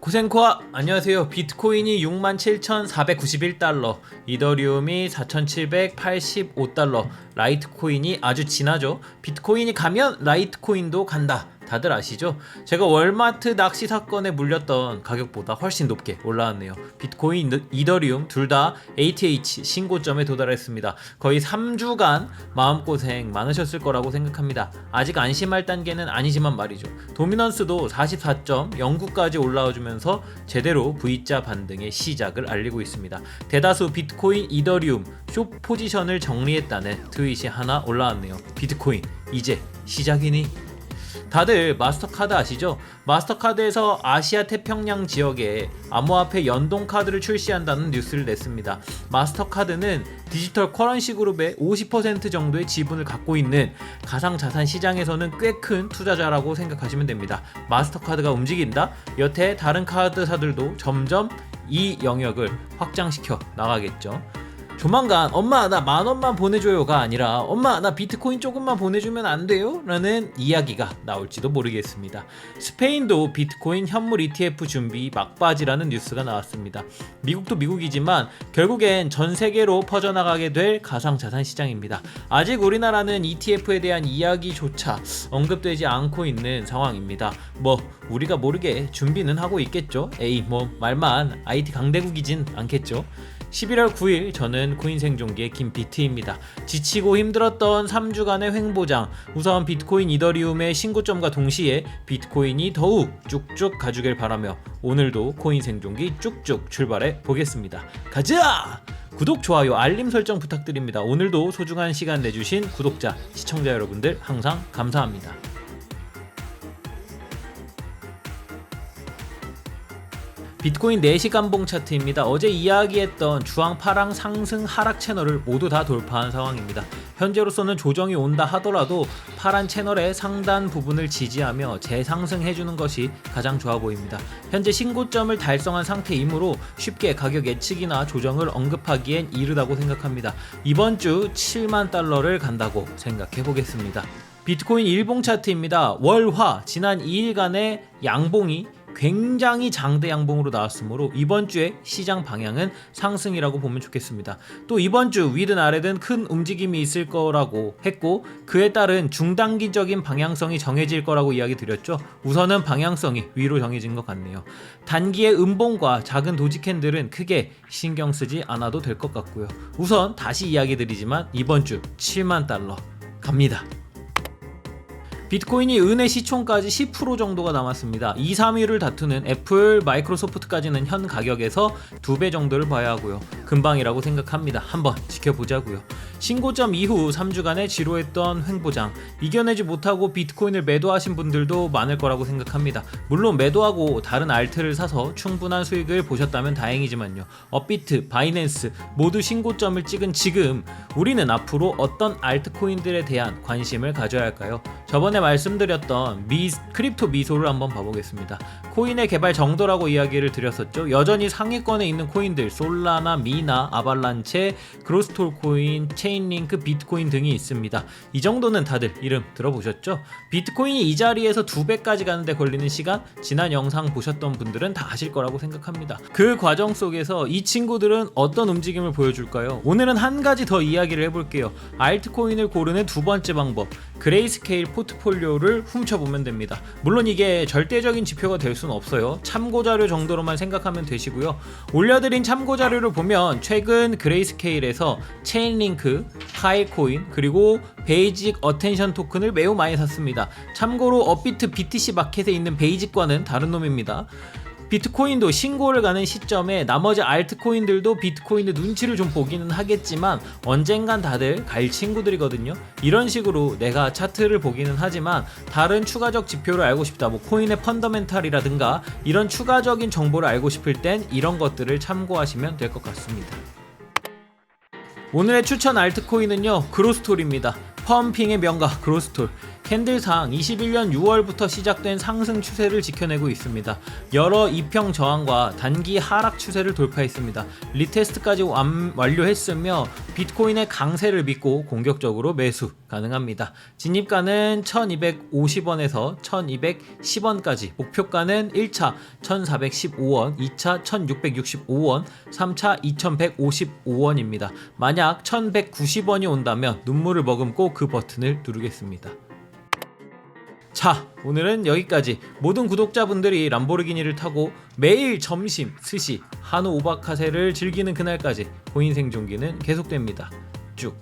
고생코아 안녕하세요. 비트코인이 67,491달러, 이더리움이 4,785달러, 라이트코인이 아주 진하죠. 비트코인이 가면 라이트코인도 간다. 다들 아시죠? 제가 월마트 낚시 사건에 물렸던 가격보다 훨씬 높게 올라왔네요. 비트코인, 이더리움 둘 다 ATH 신고점에 도달했습니다. 거의 3주간 마음고생 많으셨을 거라고 생각합니다. 아직 안심할 단계는 아니지만 말이죠. 도미넌스도 44.09까지 올라와주면서 제대로 V자 반등의 시작을 알리고 있습니다. 대다수 비트코인, 이더리움 숏 포지션을 정리했다는 트윗이 하나 올라왔네요. 비트코인 이제 시작이니? 다들 마스터카드 아시죠? 마스터카드에서 아시아 태평양 지역에 암호화폐 연동 카드를 출시한다는 뉴스를 냈습니다. 마스터카드는 디지털 커런시 그룹의 50% 정도의 지분을 갖고 있는 가상 자산 시장에서는 꽤 큰 투자자라고 생각하시면 됩니다. 마스터카드가 움직인다? 여태 다른 카드사들도 점점 이 영역을 확장시켜 나가겠죠. 조만간 엄마 나 만 원만 보내줘요가 아니라 엄마 나 비트코인 조금만 보내주면 안 돼요? 라는 이야기가 나올지도 모르겠습니다. 스페인도 비트코인 현물 ETF 준비 막바지라는 뉴스가 나왔습니다. 미국도 미국이지만 결국엔 전 세계로 퍼져나가게 될 가상자산 시장입니다. 아직 우리나라는 ETF에 대한 이야기조차 언급되지 않고 있는 상황입니다. 뭐 우리가 모르게 준비는 하고 있겠죠. 에이 뭐 말만 IT 강대국이진 않겠죠. 11월 9일 저는 코인 생존기의 김비트입니다. 지치고 힘들었던 3주간의 횡보장 우선 비트코인 이더리움의 신고점과 동시에 비트코인이 더욱 쭉쭉 가주길 바라며 오늘도 코인 생존기 쭉쭉 출발해 보겠습니다. 가자! 구독, 좋아요, 알림 설정 부탁드립니다. 오늘도 소중한 시간 내주신 구독자, 시청자 여러분들 항상 감사합니다. 비트코인 4시 간 봉 차트입니다. 어제 이야기했던 주황, 파랑, 상승, 하락 채널을 모두 다 돌파한 상황입니다. 현재로서는 조정이 온다 하더라도 파란 채널의 상단 부분을 지지하며 재상승해주는 것이 가장 좋아 보입니다. 현재 신고점을 달성한 상태이므로 쉽게 가격 예측이나 조정을 언급하기엔 이르다고 생각합니다. 이번 주 7만 달러를 간다고 생각해 보겠습니다. 비트코인 일봉 차트입니다. 월화 지난 2일간의 양봉이 굉장히 장대 양봉으로 나왔으므로 이번 주에 시장 방향은 상승이라고 보면 좋겠습니다. 또 이번 주 위든 아래든 큰 움직임이 있을 거라고 했고 그에 따른 중단기적인 방향성이 정해질 거라고 이야기 드렸죠. 우선은 방향성이 위로 정해진 것 같네요. 단기의 음봉과 작은 도지 캔들은 크게 신경 쓰지 않아도 될 것 같고요. 우선 다시 이야기 드리지만 이번 주 7만 달러 갑니다. 비트코인이 은혜 시총까지 10% 정도가 남았습니다. 2, 3위를 다투는 애플, 마이크로소프트까지는 현 가격에서 2배 정도를 봐야 하고요. 금방이라고 생각합니다. 한번 지켜보자고요. 신고점 이후 3주간의 지루했던 횡보장 이겨내지 못하고 비트코인을 매도하신 분들도 많을 거라고 생각합니다. 물론 매도하고 다른 알트를 사서 충분한 수익을 보셨다면 다행이지만요. 업비트, 바이낸스 모두 신고점을 찍은 지금 우리는 앞으로 어떤 알트코인들에 대한 관심을 가져야 할까요? 저번에 말씀드렸던 미, 크립토 미소를 한번 봐보겠습니다. 코인의 개발 정도라고 이야기를 드렸었죠. 여전히 상위권에 있는 코인들 솔라나, 미나, 아발란체, 그로스톨 코인, 체인링크, 비트코인 등이 있습니다. 이 정도는 다들 이름 들어보셨죠? 비트코인이 이 자리에서 두 배까지 가는데 걸리는 시간 지난 영상 보셨던 분들은 다 아실 거라고 생각합니다. 그 과정 속에서 이 친구들은 어떤 움직임을 보여줄까요? 오늘은 한 가지 더 이야기를 해볼게요. 알트코인을 고르는 두 번째 방법. 그레이스케일 포트폴리오를 훔쳐보면 됩니다. 물론 이게 절대적인 지표가 될 수는 없어요. 참고 자료 정도로만 생각하면 되시고요. 올려드린 참고 자료를 보면 최근 그레이스케일에서 체인링크, 카이코인 그리고 베이직 어텐션 토큰을 매우 많이 샀습니다. 참고로 업비트 BTC 마켓에 있는 베이직과는 다른 놈입니다. 비트코인도 신고를 가는 시점에 나머지 알트코인들도 비트코인의 눈치를 좀 보기는 하겠지만 언젠간 다들 갈 친구들이거든요. 이런 식으로 내가 차트를 보기는 하지만 다른 추가적 지표를 알고 싶다. 뭐 코인의 펀더멘탈이라든가 이런 추가적인 정보를 알고 싶을 땐 이런 것들을 참고하시면 될 것 같습니다. 오늘의 추천 알트코인은요 그로스톨입니다 펌핑의 명가 그로스톨 캔들상 21년 6월부터 시작된 상승 추세를 지켜내고 있습니다. 여러 이평 저항과 단기 하락 추세를 돌파했습니다. 리테스트까지 완, 완료했으며 비트코인의 강세를 믿고 공격적으로 매수 가능합니다. 진입가는 1250원에서 1210원까지 목표가는 1차 1415원, 2차 1665원, 3차 2155원입니다. 만약 1190원이 온다면 눈물을 머금고 그 버튼을 누르겠습니다. 자, 오늘은 여기까지. 모든 구독자분들이 람보르기니를 타고 매일 점심, 스시, 한우 오바카세를 즐기는 그날까지 고인 생존기는 계속됩니다. 쭉.